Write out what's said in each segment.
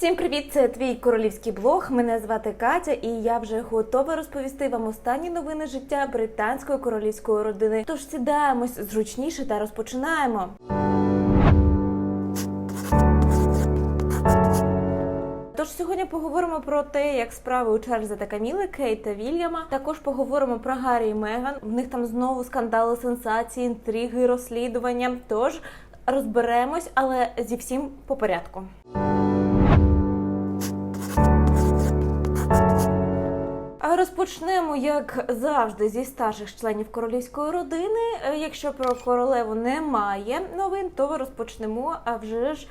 Всім привіт! Це твій королівський блог. Мене звати Катя, і я вже готова розповісти вам останні новини життя британської королівської родини. Тож сідаємось зручніше та розпочинаємо. Тож сьогодні поговоримо про те, як справи у Чарльза та Каміли, Кейт та Вільяма. Також поговоримо про Гаррі і Меган. В них там знову скандали, сенсації, інтриги, розслідування. Тож розберемось, але зі всім по порядку. Розпочнемо, як завжди, зі старших членів королівської родини. Е, Якщо про королеву немає новин, то розпочнемо а вже ж.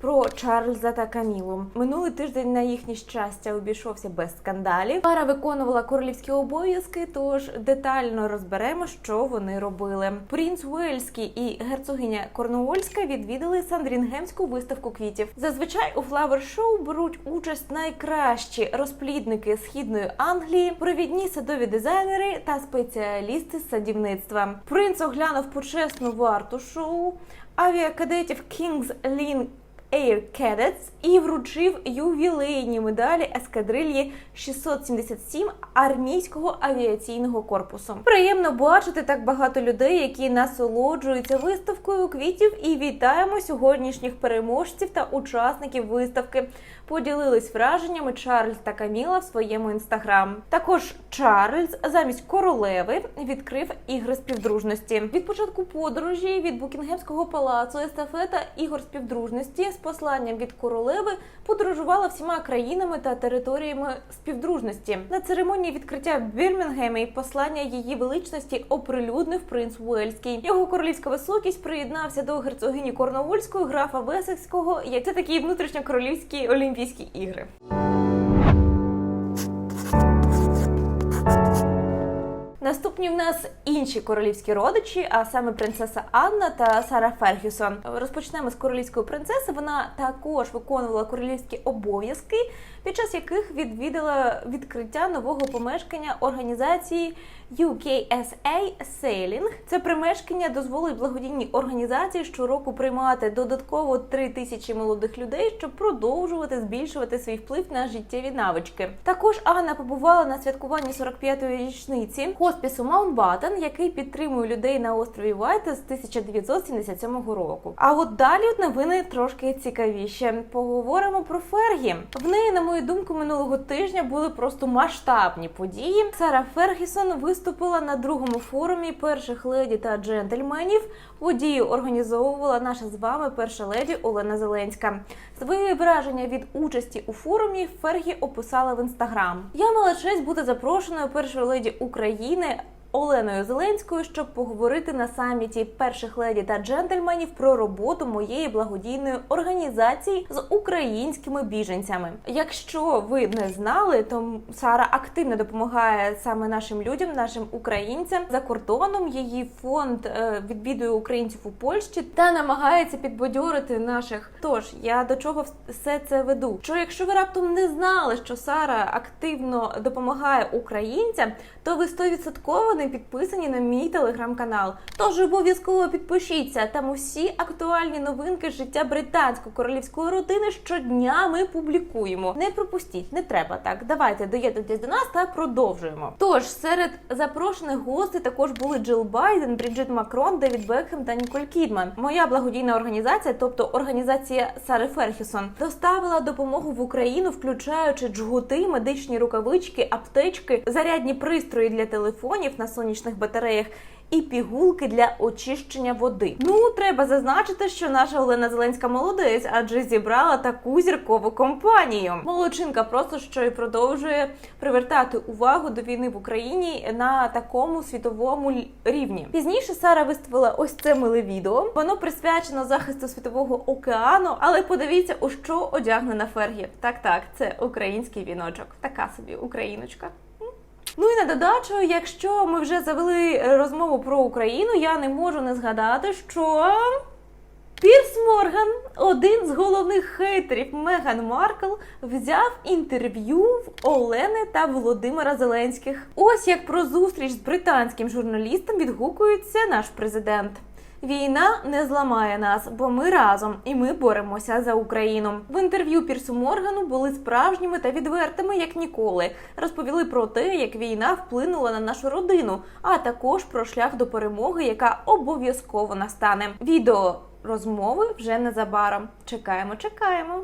Про Чарльза та Камілу минулий тиждень на їхнє щастя обійшовся без скандалів. Пара виконувала королівські обов'язки, тож детально розберемо, що вони робили. Принц Уельський і герцогиня Корнуольська відвідали Сандрінгемську виставку квітів. Зазвичай у флавер-шоу беруть участь найкращі розплідники східної Англії, провідні садові дизайнери та спеціалісти з садівництва. Принц оглянув почесну варту шоу авіакадетів King's Lynn Air Cadets і вручив ювілейні медалі ескадрильї 677 армійського авіаційного корпусу. Приємно бачити так багато людей, які насолоджуються виставкою квітів. І вітаємо сьогоднішніх переможців та учасників виставки. Поділились враженнями Чарльз та Каміла в своєму інстаграм. Також Чарльз замість королеви відкрив ігри співдружності. Від початку подорожі від Букінгемського палацу естафета ігор співдружності з посланням від королеви подорожувала всіма країнами та територіями співдружності. На церемонії відкриття в Бірмінгемі послання її величності оприлюднив принц Уельський. Його королівська високість приєднався до герцогині Корнуольської, графа Весекського. Як це такі внутрішньокоролівські олімпійські ігри. Наступні в нас інші королівські родичі, а саме принцеса Анна та Сара Фергюсон. Розпочнемо з королівської принцеси. Вона також виконувала королівські обов'язки, під час яких відвідала відкриття нового помешкання організації UKSA Sailing. Це примешкання дозволить благодійній організації щороку приймати додатково 3 тисячі молодих людей, щоб продовжувати збільшувати свій вплив на життєві навички. Також Анна побувала на святкуванні 45-ї річниці хоспісу Маунтбаттен, який підтримує людей на острові Вайта з 1977 року. А от далі новини трошки цікавіші. Поговоримо про Фергі. В неї, на мою думку, минулого тижня були просто масштабні події. Сара Фергісон виступила на другому форумі перших леді та джентльменів. Подію організовувала наша з вами перша леді Олена Зеленська. Свої враження від участі у форумі Фергі описала в інстаграм. Я мала честь бути запрошеною першою леді України. Оленою Зеленською, щоб поговорити на саміті перших леді та джентльменів про роботу моєї благодійної організації з українськими біженцями. Якщо ви не знали, то Сара активно допомагає саме нашим людям, нашим українцям за кордоном. Її фонд е, відвідує українців у Польщі та намагається підбадьорити наших. Тож я до чого все це веду? Що якщо ви раптом не знали, що Сара активно допомагає українцям, то ви 100% не підписані на мій телеграм-канал. Тож обов'язково підпишіться. Там усі актуальні новинки життя британської королівської родини щодня ми публікуємо. Не пропустіть, не треба так. Давайте доєднуйтесь до нас та продовжуємо. Тож серед запрошених гостей також були Джил Байден, Бріджит Макрон, Девід Бекхем та Ніколь Кідман. Моя благодійна організація, тобто організація Сари Ферхісон, доставила допомогу в Україну, включаючи джгути, медичні рукавички, аптечки, зарядні пристрої для телефонів на сонячних батареях. І пігулки для очищення води. Ну треба зазначити, що наша Олена Зеленська молодець, адже зібрала таку зіркову компанію. Молодчинка просто що і продовжує привертати увагу до війни в Україні на такому світовому рівні. Пізніше Сара виставила ось це миле відео. Воно присвячено захисту світового океану. Але подивіться, у що одягнена Фергі. Так, так, це український віночок. Така собі україночка. Ну і на додачу, якщо ми вже завели е, розмову про Україну, я не можу не згадати, що Пірс Морган, один з головних хейтерів Меган Маркл, взяв інтерв'ю в Олени та Володимира Зеленських. Ось як про зустріч з британським журналістом відгукується наш президент. Війна не зламає нас, бо ми разом і ми боремося за Україну. В інтерв'ю Пірсу Моргану були справжніми та відвертими, як ніколи. Розповіли про те, як війна вплинула на нашу родину, а також про шлях до перемоги, яка обов'язково настане. Відео розмови вже незабаром. Чекаємо, чекаємо.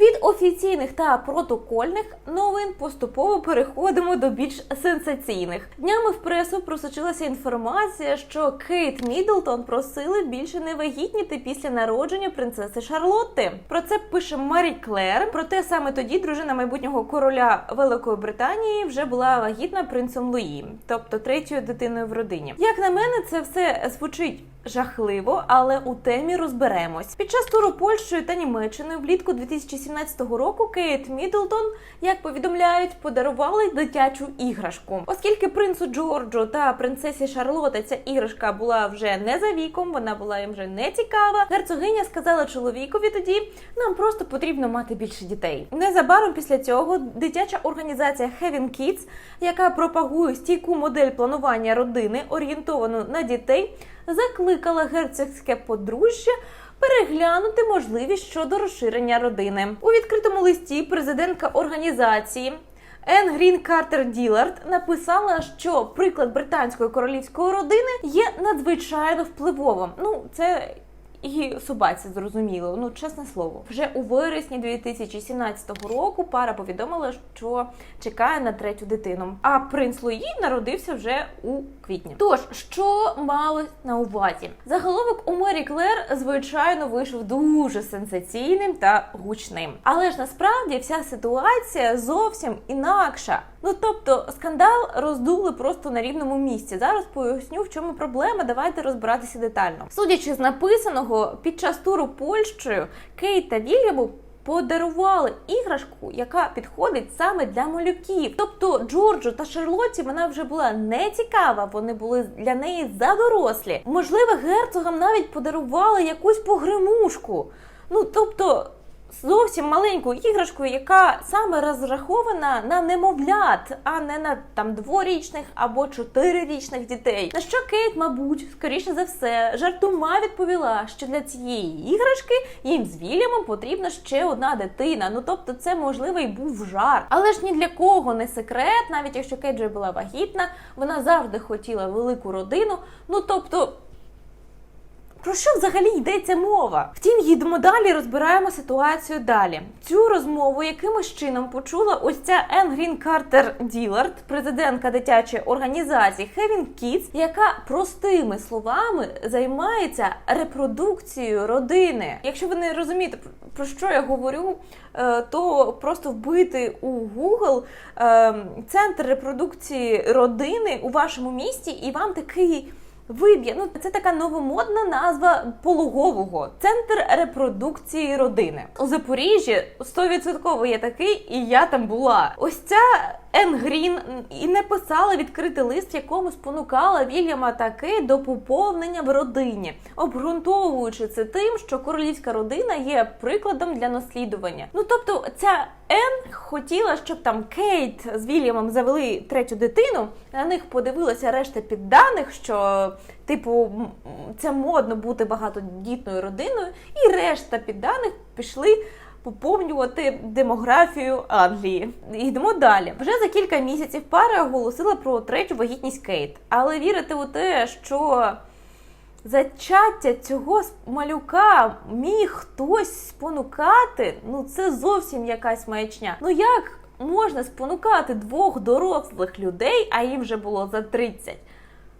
Від офіційних та протокольних новин поступово переходимо до більш сенсаційних. Днями в пресу просочилася інформація, що Кейт Міддлтон просили більше не вагітніти після народження принцеси Шарлотти. Про це пише Марі Клер. Проте саме тоді дружина майбутнього короля Великої Британії вже була вагітна принцем Луї, тобто третьою дитиною в родині. Як на мене, це все звучить. Жахливо, але у темі розберемось. Під час туру Польщею та Німеччиною влітку 2017 року Кейт Міддлтон, як повідомляють, подарували дитячу іграшку. Оскільки принцу Джорджу та принцесі Шарлота ця іграшка була вже не за віком, вона була їм вже не цікава. Герцогиня сказала чоловікові тоді: нам просто потрібно мати більше дітей. Незабаром після цього дитяча організація Having Kids, яка пропагує стійку модель планування родини, орієнтовану на дітей закликала герцогське подружжя переглянути можливість щодо розширення родини у відкритому листі. Президентка організації. Ен Грін Картер Ділард написала, що приклад британської королівської родини є надзвичайно впливовим. Ну, це і собаці зрозуміло, ну чесне слово. Вже у вересні 2017 року пара повідомила, що чекає на третю дитину. А принц Луї народився вже у квітні. Тож, що мало на увазі? Заголовок у Мері Клер, звичайно, вийшов дуже сенсаційним та гучним. Але ж насправді вся ситуація зовсім інакша. Ну тобто скандал роздули просто на рівному місці. Зараз поясню, в чому проблема. Давайте розбиратися детально. Судячи з написаного, під час туру Польщею Кейт та Вільяму подарували іграшку, яка підходить саме для малюків. Тобто Джорджу та Шарлотті вона вже була не цікава, вони були для неї задорослі. Можливо, герцогам навіть подарували якусь погремушку. Ну тобто. Зовсім маленьку іграшку, яка саме розрахована на немовлят, а не на там дворічних або чотирирічних дітей. На що Кейт, мабуть, скоріше за все, жартома відповіла, що для цієї іграшки їм з Вільямом потрібна ще одна дитина. Ну тобто, це можливо і був жарт. Але ж ні для кого не секрет, навіть якщо Кейт вже була вагітна, вона завжди хотіла велику родину. Ну тобто. Про що взагалі йдеться мова? Втім, їдемо далі, розбираємо ситуацію далі. Цю розмову якимось чином почула ось ця Ен Грін Картер Ділард, президентка дитячої організації Having Kids, яка простими словами займається репродукцією родини. Якщо ви не розумієте про що я говорю, е, то просто вбити у Google е, центр репродукції родини у вашому місті, і вам такий. Виб'є, ну це така новомодна назва пологового центр репродукції родини у Запоріжжі. 100% є такий, і я там була. Ось ця Ен Грін і не писала відкритий лист, якому спонукала Вільяма таки до поповнення в родині, обґрунтовуючи це тим, що королівська родина є прикладом для наслідування. Ну тобто, ця Ен хотіла, щоб там Кейт з Вільямом завели третю дитину. На них подивилася решта підданих, що типу це модно бути багатодітною родиною, і решта підданих пішли поповнювати демографію Англії. Йдемо далі. Вже за кілька місяців пара оголосила про третю вагітність Кейт, але вірити у те, що зачаття цього малюка міг хтось спонукати, ну це зовсім якась маячня. Ну як можна спонукати двох дорослих людей, а їм вже було за 30,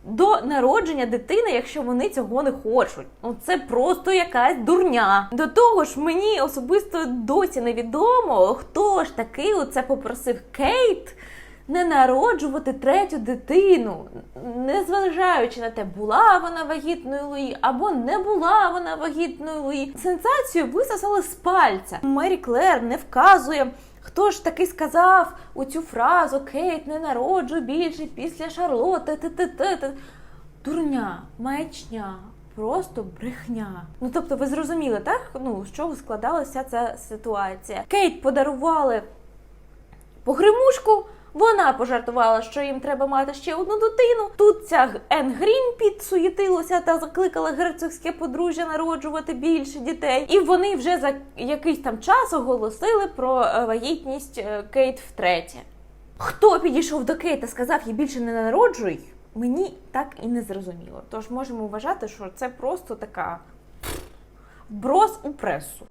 до народження дитини, якщо вони цього не хочуть. Ну це просто якась дурня. До того ж, мені особисто досі невідомо, хто ж таки оце попросив Кейт. Не народжувати третю дитину, незважаючи на те, була вона вагітною Луї або не була вона вагітною Луї. Сенсацію висосали з пальця. Мері Клер не вказує, хто ж таки сказав у цю фразу Кейт не народжуй більше після Шарлоти. Т-т-т-т. Дурня, маячня. Просто брехня. Ну тобто, ви зрозуміли, так? Ну з чого складалася ця ситуація? Кейт подарували погремушку, Вона пожартувала, що їм треба мати ще одну дитину. Тут ця Ен Грін підсуєтилася та закликала герцогське подружжя народжувати більше дітей. І вони вже за якийсь там час оголосили про е, вагітність е, Кейт втретє. Хто підійшов до Кейт та сказав їй більше не народжуй? Мені так і не зрозуміло. Тож можемо вважати, що це просто така вброс у пресу.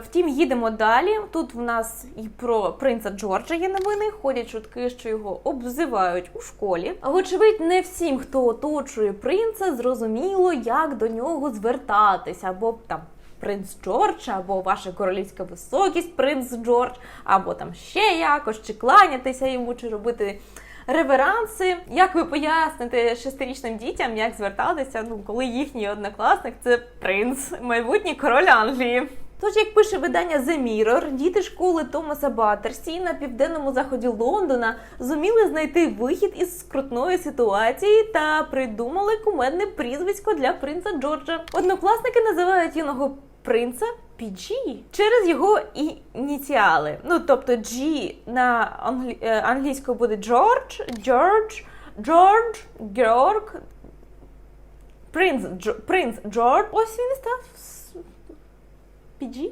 Втім, їдемо далі. Тут в нас і про принца Джорджа є новини. Ходять чутки, що його обзивають у школі. Вочевидь, не всім, хто оточує принца, зрозуміло, як до нього звертатися, або там. Принц Джордж, або ваша королівська високість, принц Джордж, або там ще якось, чи кланятися йому, чи робити реверанси. Як ви поясните шестирічним дітям, як звертатися, ну коли їхній однокласник це принц, майбутній король Англії. Тож, як пише видання The Mirror, діти школи Томаса Баттерсі на південному заході Лондона зуміли знайти вихід із скрутної ситуації та придумали кумедне прізвисько для принца Джорджа. Однокласники називають юного принца PG через його ініціали. Ну тобто G на англі... е, англійською буде Джордж, Джордж, Джордж, Георг, принц, Дж... принц Джордж. Ось він став PG.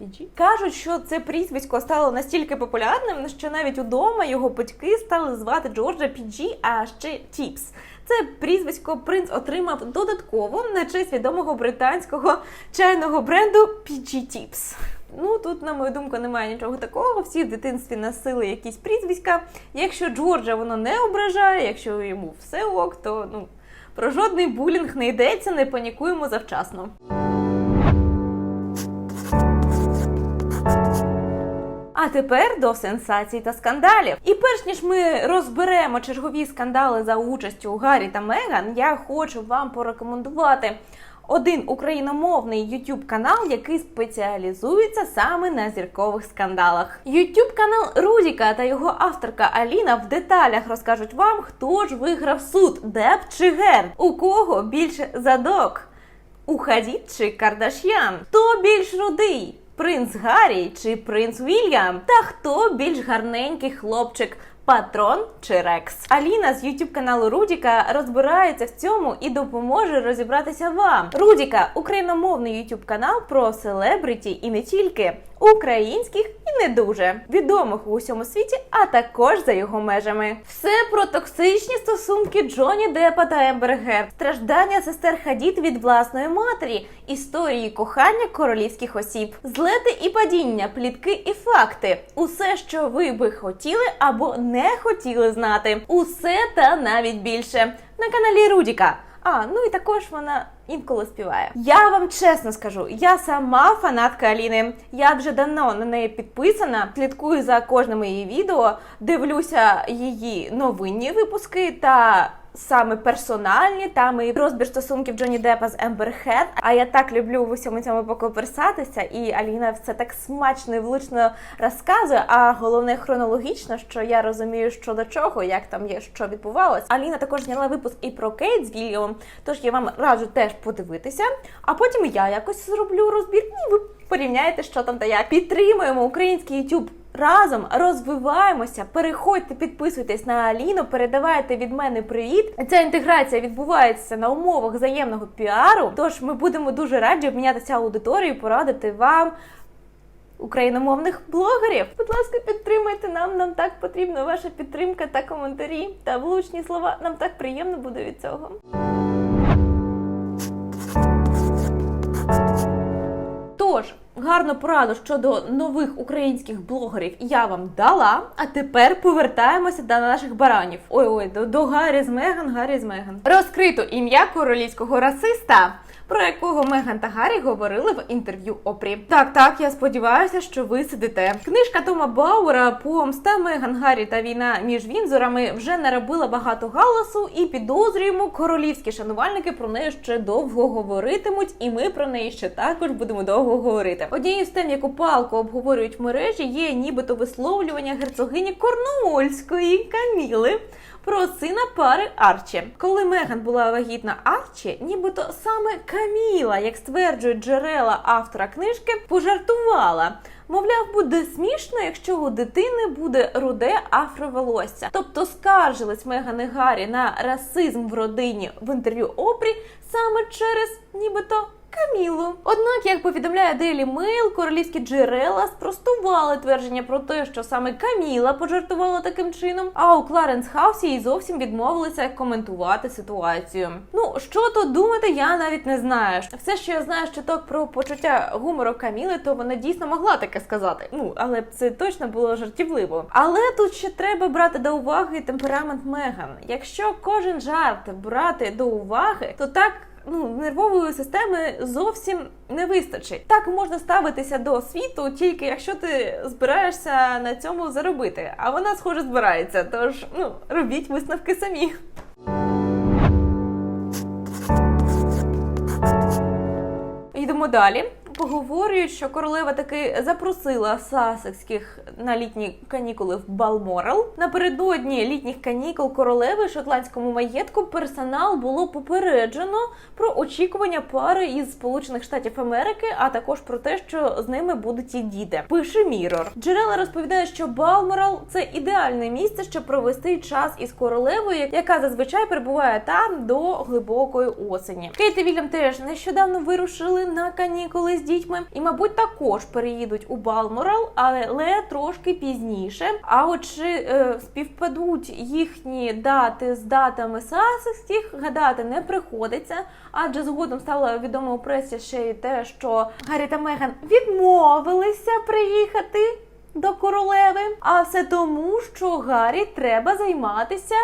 PG. Кажуть, що це прізвисько стало настільки популярним, що навіть удома його батьки стали звати Джорджа PG, а ще Тіпс. Це прізвисько принц отримав додатково на честь відомого британського чайного бренду PG Tips. Ну тут, на мою думку, немає нічого такого. Всі в дитинстві носили якісь прізвиська. Якщо Джорджа воно не ображає, якщо йому все ок, то ну про жодний булінг не йдеться, не панікуємо завчасно. А тепер до сенсацій та скандалів. І перш ніж ми розберемо чергові скандали за участю Гаррі та Меган, я хочу вам порекомендувати один україномовний YouTube канал, який спеціалізується саме на зіркових скандалах. YouTube канал Рудіка та його авторка Аліна в деталях розкажуть вам, хто ж виграв суд, Деп чи Гер, у кого більше задок. У Хадід чи Кардаш'ян? Хто більш рудий? Принц Гаррі чи принц Вільям? Та хто більш гарненький хлопчик? Патрон чи Рекс? Аліна з youtube каналу Рудіка розбирається в цьому і допоможе розібратися вам. Рудіка україномовний youtube канал про селебриті і не тільки українських і не дуже відомих у усьому світі, а також за його межами. Все про токсичні стосунки Джоні Деппа та Ембер Герд, страждання сестер Хадід від власної матері, історії кохання королівських осіб, злети і падіння, плітки і факти. Усе, що ви би хотіли або не хотіли знати. Усе та навіть більше на каналі Рудіка. А, ну і також вона інколи співає. Я вам чесно скажу, я сама фанатка Аліни. Я вже давно на неї підписана, слідкую за кожним її відео, дивлюся її новинні випуски та. Саме персональні, там і розбір стосунків Джоні Деппа з Ембер Хед. А я так люблю в усьому цьому покоперсатися, і Аліна все так смачно і влучно розказує. А головне хронологічно, що я розумію, що до чого, як там є, що відбувалось. Аліна також зняла випуск і про Кейт з Вільямом, тож я вам раджу теж подивитися. А потім я якось зроблю розбір, і ви порівняєте, що там та як. Підтримуємо український YouTube Разом розвиваємося, переходьте, підписуйтесь на Аліну, передавайте від мене привіт. Ця інтеграція відбувається на умовах взаємного піару. Тож ми будемо дуже раді обмінятися аудиторією, порадити вам україномовних блогерів. Будь ласка, підтримайте нам. Нам так потрібна ваша підтримка та коментарі та влучні слова. Нам так приємно буде від цього. Гарну пораду щодо нових українських блогерів я вам дала. А тепер повертаємося до наших баранів. Ой, ой, до, до Гаррі з Меган, Гаррі з Меган. Розкрито ім'я королівського расиста. Про якого Меган та Гаррі говорили в інтерв'ю Опрі. Так, так, я сподіваюся, що ви сидите. Книжка Тома Бауера Помста Меган Гаррі та війна між Вінзорами вже наробила багато галасу, і підозрюємо, королівські шанувальники про неї ще довго говоритимуть, і ми про неї ще також будемо довго говорити. Однією з тем, яку палку обговорюють в мережі, є нібито висловлювання герцогині Корнуольської Каміли. Про сина пари Арчі. Коли Меган була вагітна Арчі, нібито саме Каміла, як стверджують джерела автора книжки, пожартувала. Мовляв, буде смішно, якщо у дитини буде руде афроволосся. Тобто скаржились Меган і Гаррі на расизм в родині в інтерв'ю Опрі саме через нібито Камілу. Однак, як повідомляє Daily Mail, королівські джерела спростували твердження про те, що саме Каміла пожартувала таким чином, а у Кларенс Хаусі їй зовсім відмовилися коментувати ситуацію. Ну що тут думати, я навіть не знаю. Все, що я знаю, з чуток про почуття гумору Каміли, то вона дійсно могла таке сказати. Ну але це точно було жартівливо. Але тут ще треба брати до уваги темперамент Меган. Якщо кожен жарт брати до уваги, то так ну, нервової системи зовсім не вистачить. Так можна ставитися до світу, тільки якщо ти збираєшся на цьому заробити. А вона, схоже, збирається. Тож ну робіть висновки самі. Йдемо далі. Поговорюють, що королева таки запросила сасекських на літні канікули в Балморал. Напередодні літніх канікул королеви шотландському маєтку персонал було попереджено про очікування пари із Сполучених Штатів Америки, а також про те, що з ними будуть і діти. Пише Мірор. Джерела розповідають, що Балморал це ідеальне місце, щоб провести час із королевою, яка зазвичай перебуває там до глибокої осені. Кейт і Вільям теж нещодавно вирушили на канікули з дітьми, і, мабуть, також переїдуть у Балморал, але трошки пізніше. А от чи е, співпадуть їхні дати з датами Сасекських, гадати не приходиться, адже згодом стало відомо у пресі ще й те, що Гаррі та Меган відмовилися приїхати до королеви. А все тому, що Гаррі треба займатися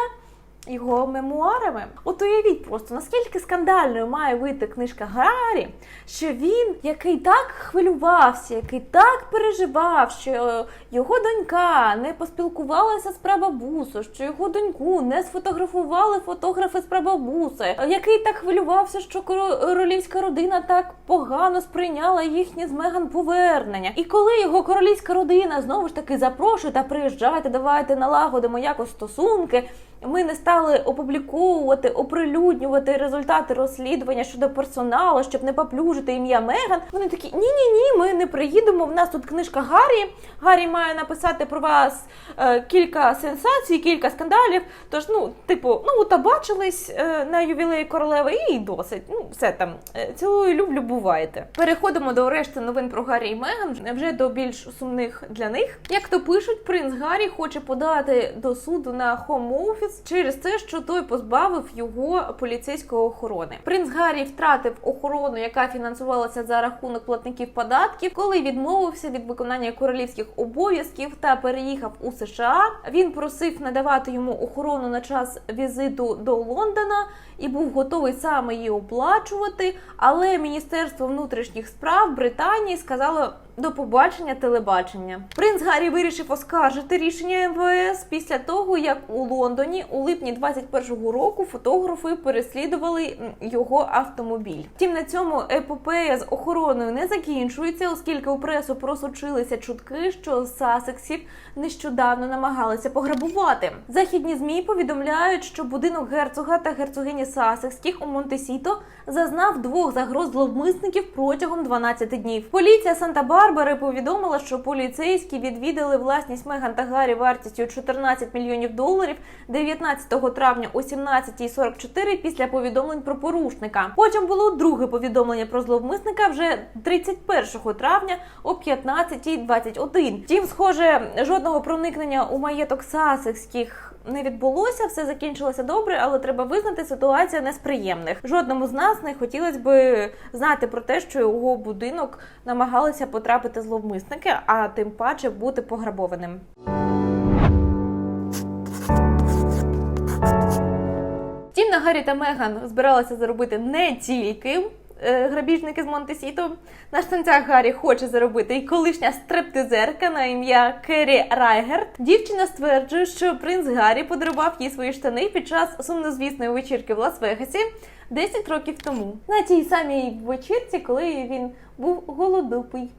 його мемуарами. От уявіть просто, наскільки скандальною має вийти книжка Гаррі, що він, який так хвилювався, який так переживав, що його донька не поспілкувалася з прабабусою, що його доньку не сфотографували фотографи з прабабусею, який так хвилювався, що королівська родина так погано сприйняла їхнє з Меган повернення. І коли його королівська родина знову ж таки запрошує та приїжджайте, давайте налагодимо якось стосунки. Ми не стали опубліковувати, оприлюднювати результати розслідування щодо персоналу, щоб не поплюжити ім'я Меган. Вони такі: ні, ні, ні, ми не приїдемо. В нас тут книжка Гаррі. Гаррі має написати про вас е, кілька сенсацій, кілька скандалів. Тож, ну, типу, ну та бачились е, на ювілеї королеви, і досить. Ну, все там е, цілую люблю, буваєте. Переходимо до решти новин про Гаррі і Меган. Вже до більш сумних для них. Як то пишуть, принц Гаррі хоче подати до суду на хом офіс через те, що той позбавив його поліцейської охорони. Принц Гаррі втратив охорону, яка фінансувалася за рахунок платників податків, коли відмовився від виконання королівських обов'язків та переїхав у США. Він просив надавати йому охорону на час візиту до Лондона і був готовий саме її оплачувати. Але Міністерство внутрішніх справ Британії сказало. До побачення телебачення. Принц Гаррі вирішив оскаржити рішення МВС після того, як у Лондоні у липні 21-го року фотографи переслідували його автомобіль. Втім, на цьому епопея з охороною не закінчується, оскільки у пресу просочилися чутки, що Сасексів нещодавно намагалися пограбувати. Західні змі повідомляють, що будинок герцога та герцогині Сасекських у Монтесіто зазнав двох загроз зловмисників протягом 12 днів. Поліція Санта-Барбара Барбари повідомила, що поліцейські відвідали власність Меган та Гаррі вартістю 14 мільйонів доларів 19 травня о 17.44 після повідомлень про порушника. Потім було друге повідомлення про зловмисника вже 31 травня о 15.21. Втім, схоже, жодного проникнення у маєток Сасекських не відбулося, все закінчилося добре, але треба визнати, ситуація не з приємних. Жодному з нас не хотілося би знати про те, що його будинок намагалися потрапити зловмисники, а тим паче бути пограбованим. Втім, на Гаррі та Меган збиралися заробити не тільки грабіжники з Монтесіто. На штанцях Гаррі хоче заробити і колишня стрептизерка на ім'я Керрі Райгерт. Дівчина стверджує, що принц Гаррі подарував їй свої штани під час сумнозвісної вечірки в Лас-Вегасі 10 років тому. На тій самій вечірці, коли він був голодупий.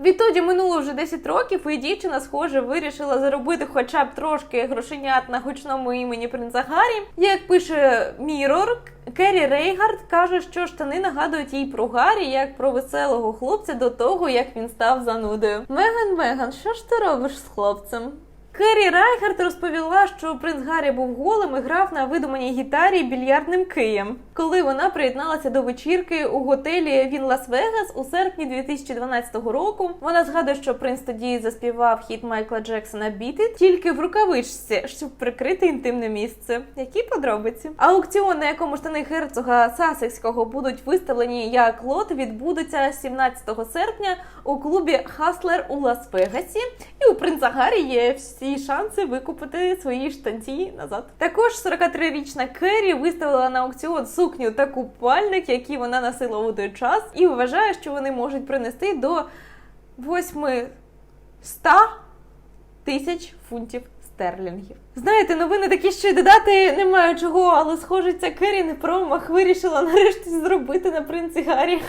Відтоді минуло вже 10 років, і дівчина, схоже, вирішила заробити хоча б трошки грошенят на гучному імені принца Гаррі. Як пише Мірор, Керрі Рейгард каже, що штани нагадують їй про Гаррі як про веселого хлопця до того, як він став занудою. Меган, Меган, що ж ти робиш з хлопцем? Керрі Райхард розповіла, що принц Гаррі був голим і грав на видуманій гітарі більярдним києм, коли вона приєдналася до вечірки у готелі Він Лас-Вегас у серпні 2012 року. Вона згадує, що принц тоді заспівав хіт Майкла Джексона «Beat It» тільки в рукавичці, щоб прикрити інтимне місце. Які подробиці? Аукціон, на якому штани герцога Сасекського будуть виставлені як лот, відбудеться 17 серпня у клубі Хаслер у Лас-Вегасі. І у принца Гаррі є всі шанси викупити свої штанці назад. Також 43-річна Керрі виставила на аукціон сукню та купальник, які вона носила у той час, і вважає, що вони можуть принести до 800 тисяч фунтів. Стерлінгів. Знаєте, новини такі, що й додати немає чого, але схоже, ця Керрі не промах вирішила нарешті зробити на принці Гаррі.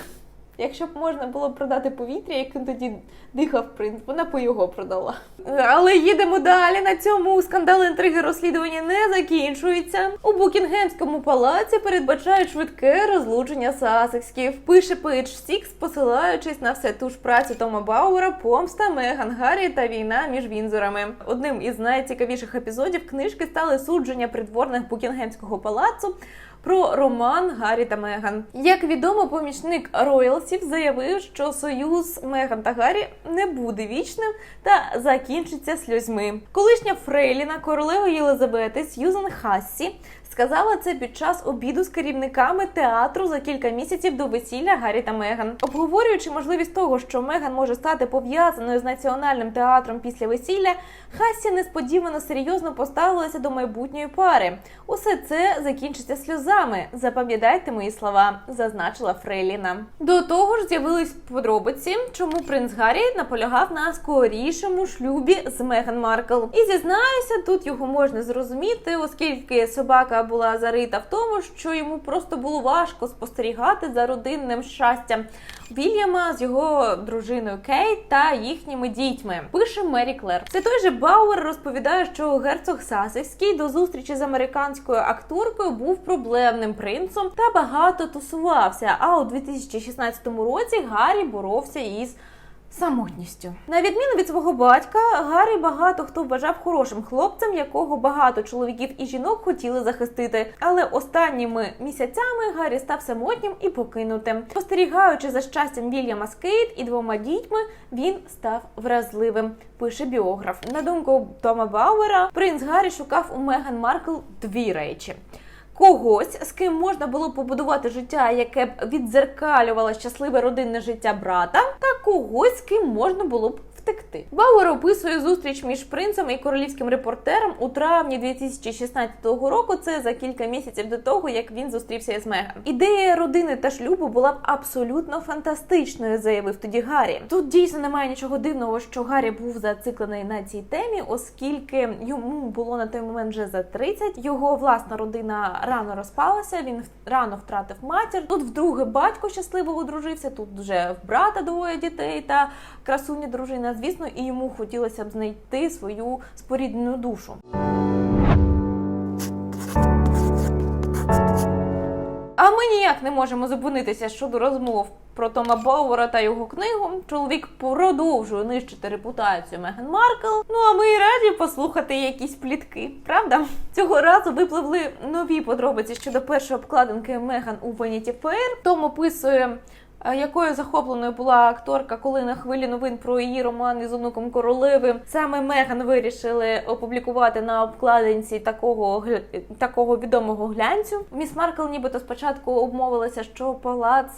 Якщо б можна було продати повітря, яким тоді дихав принц, вона по його продала. Але їдемо далі. На цьому скандал інтриги розслідування не закінчується. У Букінгемському палаці передбачають швидке розлучення Сасекськів. Пише Page Six, посилаючись на все ту ж працю Тома Бауера, помста Меган Гаррі та війна між Вінзорами. Одним із найцікавіших епізодів книжки стали судження придворних Букінгемського палацу про роман Гаррі та Меган. Як відомо, помічник Роялсів заявив, що союз Меган та Гаррі не буде вічним та закінчиться сльозьми. Колишня Фрейліна королева Єлизавети Сьюзен Хассі сказала це під час обіду з керівниками театру за кілька місяців до весілля Гаррі та Меган, обговорюючи можливість того, що Меган може стати пов'язаною з національним театром після весілля. Хассі несподівано серйозно поставилася до майбутньої пари. Усе це закінчиться сльозами. Запам'ятайте мої слова, зазначила Фрейліна. До того ж, з'явились подробиці, чому принц Гаррі наполягав на скорішому шлюбі з Меган Маркл. І зізнаюся, тут його можна зрозуміти, оскільки собака була зарита в тому, що йому просто було важко спостерігати за родинним щастям Вільяма з його дружиною Кейт та їхніми дітьми. Пише Мері Клер. Це той же Бауер розповідає, що герцог Сасівський до зустрічі з американською акторкою був проблемним принцом та багато тусувався. А у 2016 році Гаррі боровся із. Самотністю на відміну від свого батька, Гаррі багато хто вважав хорошим хлопцем, якого багато чоловіків і жінок хотіли захистити. Але останніми місяцями Гаррі став самотнім і покинутим. Спостерігаючи за щастям Вільяма з Кейт і двома дітьми, він став вразливим. Пише біограф. На думку Тома Бауера, принц Гаррі шукав у Меган Маркл дві речі. Когось, з ким можна було побудувати життя, яке б віддзеркалювало щасливе родинне життя брата, та когось, з ким можна було б втекти. Бауер описує зустріч між принцем і королівським репортером у травні 2016 року. Це за кілька місяців до того, як він зустрівся із Меган. Ідея родини та шлюбу була б абсолютно фантастичною, заявив тоді Гаррі. Тут дійсно немає нічого дивного, що Гаррі був зациклений на цій темі, оскільки йому було на той момент вже за 30. Його власна родина рано розпалася. Він рано втратив матір. Тут вдруге батько щасливо одружився. Тут вже в брата двоє дітей та красуня дружина. Звісно, і йому хотілося б знайти свою споріднену душу. А ми ніяк не можемо зупинитися щодо розмов про Тома Бауера та його книгу. Чоловік продовжує нищити репутацію Меган Маркл. Ну а ми і раді послухати якісь плітки, правда? Цього разу випливли нові подробиці щодо першої обкладинки Меган у Vanity Fair. Том описує. Е, Якою захопленою була акторка, коли на хвилі новин про її роман із онуком королеви саме Меган вирішили опублікувати на обкладинці такого такого відомого глянцю. Міс Маркл нібито спочатку обмовилася, що палац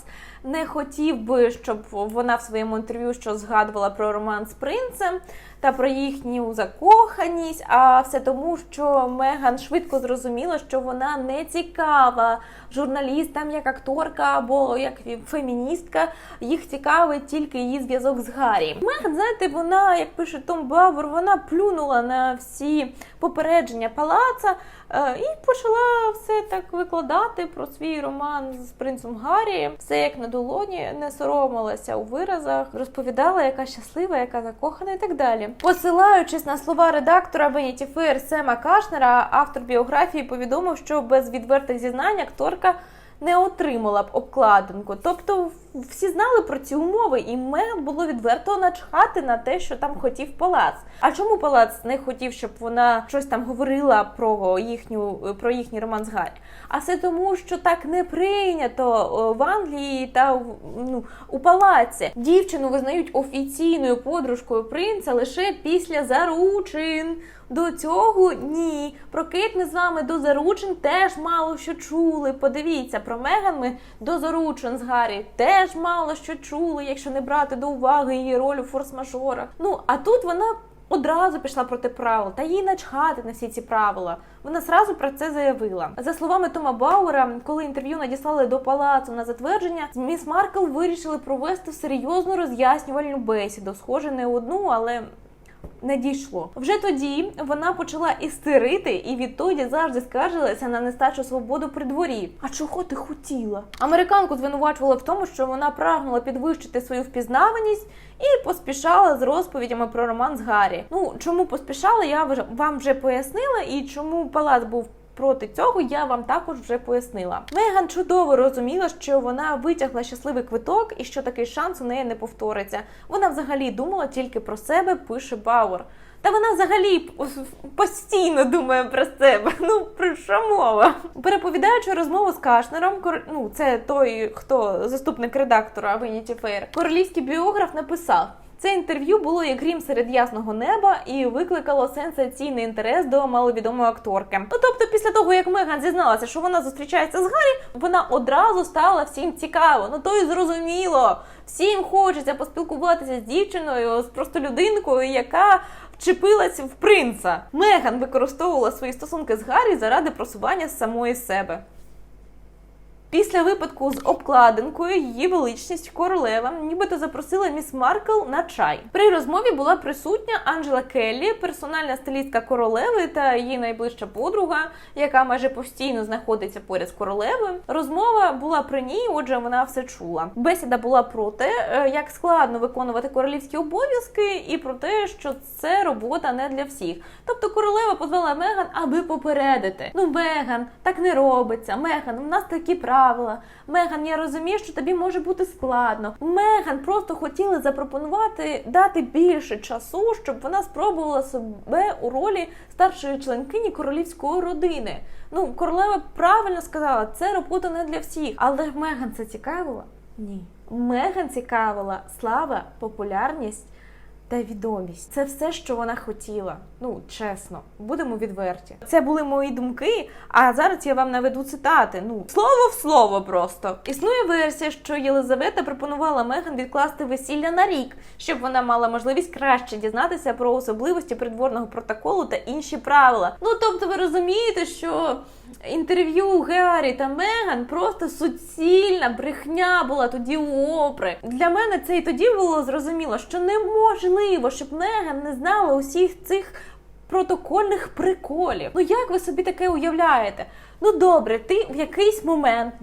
не хотів би, щоб вона в своєму інтерв'ю що згадувала про роман з принцем та про їхню закоханість. А все тому, що Меган швидко зрозуміла, що вона не цікава журналістам як акторка або як феміністка. Їх цікавить тільки її зв'язок з Гаррі. Меган, знаєте, вона, як пише Том Бауер, вона плюнула на всі попередження палаца е, і почала все так викладати про свій роман з принцем Гаррі. Все як на долоні, не соромилася у виразах, розповідала, яка щаслива, яка закохана і так далі. Посилаючись на слова редактора Веніті Fair Сема Кашнера, автор біографії повідомив, що без відвертих зізнань акторка не отримала б обкладинку. Тобто всі знали про ці умови, і Меган було відверто начхати на те, що там хотів палац. А чому палац не хотів, щоб вона щось там говорила про їхню про їхній роман з Гаррі? А все тому, що так не прийнято в Англії та ну, у палаці. Дівчину визнають офіційною подружкою принца лише після заручин. До цього ні. Про Кейт ми з вами до заручин теж мало що чули. Подивіться, про Меган ми до заручин з Гаррі теж мало що чули, якщо не брати до уваги її роль у форс-мажорах. Ну а тут вона одразу пішла проти правил, та їй начхати на всі ці правила. Вона зразу про це заявила. За словами Тома Бауера, коли інтерв'ю надіслали до палацу на затвердження, міс Маркл вирішили провести серйозну роз'яснювальну бесіду. Схоже, не одну, але не дійшло. Вже тоді вона почала істерити і відтоді завжди скаржилася на нестачу свободу при дворі. А чого ти хотіла? Американку звинувачували в тому, що вона прагнула підвищити свою впізнаваність і поспішала з розповідями про роман з Гаррі. Ну чому поспішала, я вам вже пояснила, і чому палац був. Проти цього я вам також вже пояснила. Меган чудово розуміла, що вона витягла щасливий квиток і що такий шанс у неї не повториться. Вона взагалі думала тільки про себе, пише Бауер. Та вона взагалі постійно думає про себе. Ну про що мова? Переповідаючи розмову з Кашнером, кор... ну це той, хто заступник редактора Vanity Fair, королівський біограф написав. Це інтерв'ю було як грім серед ясного неба і викликало сенсаційний інтерес до маловідомої акторки. Ну тобто, після того як Меган зізналася, що вона зустрічається з Гаррі, вона одразу стала всім цікаво. Ну то й зрозуміло. Всім хочеться поспілкуватися з дівчиною, з простолюдинкою, яка вчепилась в принца. Меган використовувала свої стосунки з Гаррі заради просування самої себе. Після випадку з обкладинкою її величність королева нібито запросила міс Маркл на чай. При розмові була присутня Анджела Келлі, персональна стилістка королеви та її найближча подруга, яка майже постійно знаходиться поряд з королевою. Розмова була при ній, отже, вона все чула. Бесіда була про те, е, як складно виконувати королівські обов'язки, і про те, що це робота не для всіх. Тобто королева позвала Меган, аби попередити. Ну, Меган, так не робиться. Меган, у нас такі правила. Меган, я розумію, що тобі може бути складно. Меган просто хотіли запропонувати дати більше часу, щоб вона спробувала себе у ролі старшої членкині королівської родини. Ну, королева правильно сказала, це робота не для всіх. Але Меган це цікавило? Ні. Меган цікавила слава, популярність та відомість. Це все, що вона хотіла. Ну, чесно, будемо відверті. Це були мої думки, а зараз я вам наведу цитати. Ну, слово в слово просто. Існує версія, що Єлизавета пропонувала Меган відкласти весілля на рік, щоб вона мала можливість краще дізнатися про особливості придворного протоколу та інші правила. Ну, тобто, ви розумієте, що інтерв'ю Геарі та Меган просто суцільна брехня була тоді у Опри. Для мене це і тоді було зрозуміло, що неможливо, щоб Меган не знала усіх цих протокольних приколів. Ну як ви собі таке уявляєте? Ну добре, ти в якийсь момент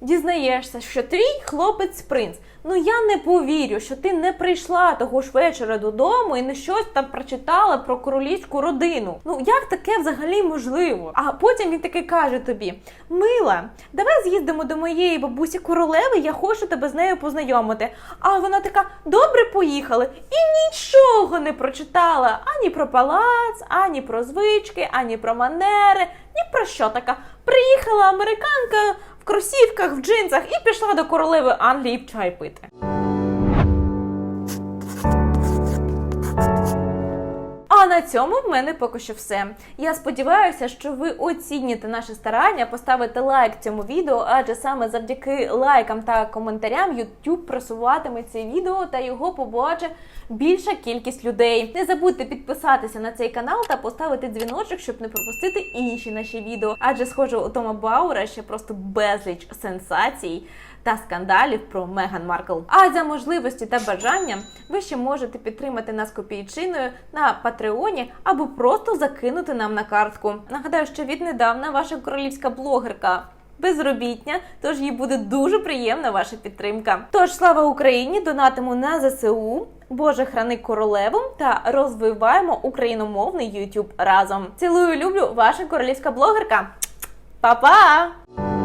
дізнаєшся, що твій хлопець принц. Ну я не повірю, що ти не прийшла того ж вечора додому і не щось там прочитала про королівську родину. Ну як таке взагалі можливо? А потім він таки каже тобі: Мила, давай з'їздимо до моєї бабусі королеви, я хочу тебе з нею познайомити. А вона така: добре, поїхали, і нічого не прочитала ані про палац, ані про звички, ані про манери, ні про що така. Приїхала американка в кросівках, в джинсах і пішла до королеви Англії чай пити. А на цьому в мене поки що все. Я сподіваюся, що ви оціните наше старання, поставите лайк цьому відео, адже саме завдяки лайкам та коментарям YouTube просуватиме це відео та його побачить більша кількість людей. Не забудьте підписатися на цей канал та поставити дзвіночок, щоб не пропустити інші наші відео. Адже схоже, у Тома Баура ще просто безліч сенсацій та скандалів про Меган Маркл. А за можливості та бажання ви ще можете підтримати нас копійчиною на Патреоні або просто закинути нам на картку. Нагадаю, що віднедавна ваша королівська блогерка. Безробітня, тож їй буде дуже приємна ваша підтримка. Тож слава Україні! Донатимо на ЗСУ, Боже храни королеву та розвиваємо україномовний YouTube разом. Цілую, люблю ваша королівська блогерка. Па-па!